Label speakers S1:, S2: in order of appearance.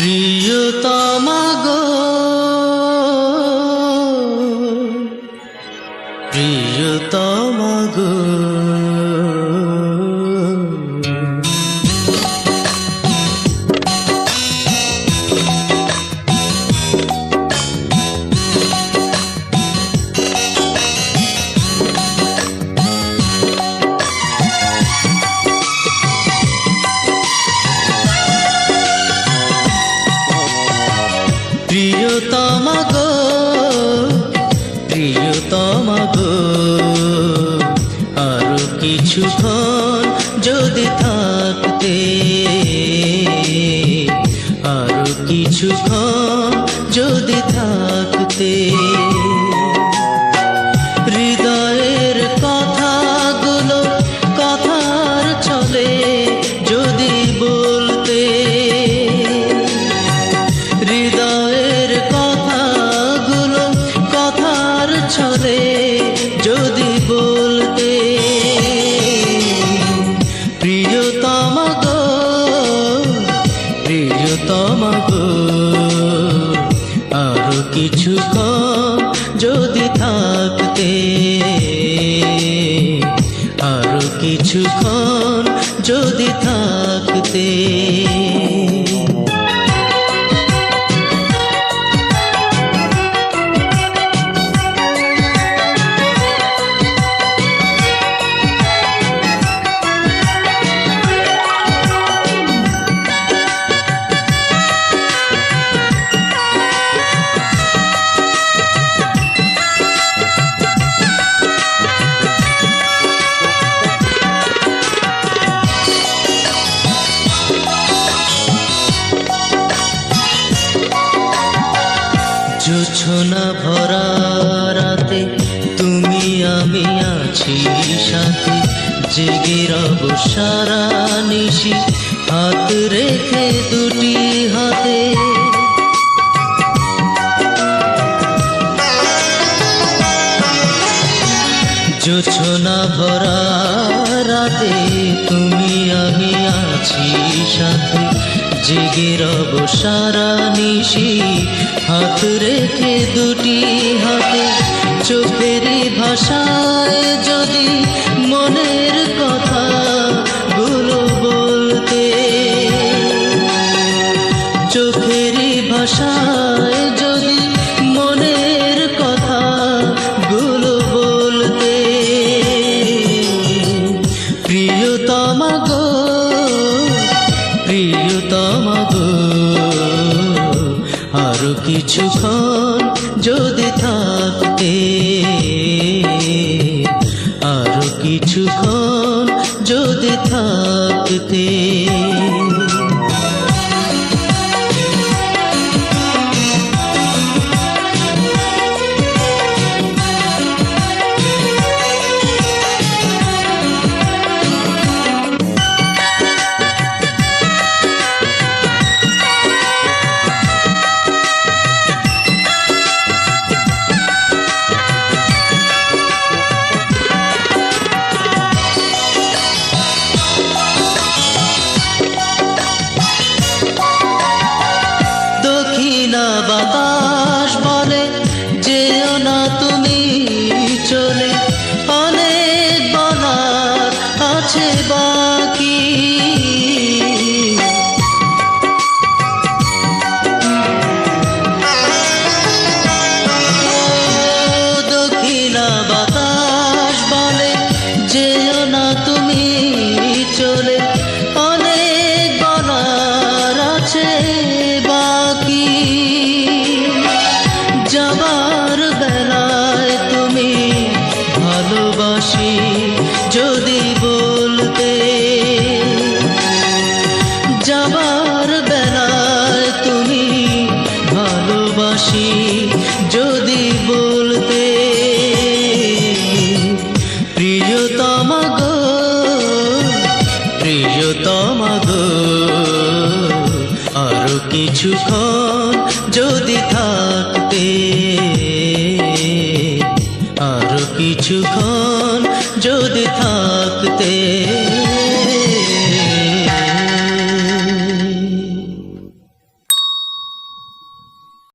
S1: প্রিয়তমা গো। প্রিয়তমা গো। প্রিয়তমা আরও কিছুক্ষণ যদি থাকতে আরও কিছুক্ষণ যদি থাকতে। প্রিয়তম গো আরও কিছু যদি থাকতে আরও কিছুক্ষণ যদি থাকতে। জোছনা ভরা রাতে, তুমি আমি আছি সাথে। জেগে রব সারা নিশি, হাত রেখে দুটি হাতে। জোছনা ভরা রাতে, তুমি আমি আছি সাথে। জেগে রব সারা নিশি। হাত রেখে দুটি হাতে চোখেরই ভাষায় যদি মনের প্রিয়তম গো। আরও কিছুক্ষণ যদি থাকতে আরও কিছুক্ষণ যদি থাকতে। বাতাস বলে, যেও না তুমি চলে। অনেক বলার আছে বাকি। দক্ষিণা বাতাস বলে, যেও না তুমি চলে। অনেক বলার আছে কিছুক্ষণ যদি থাকতে আরও কিছুক্ষণ যদি থাকতে।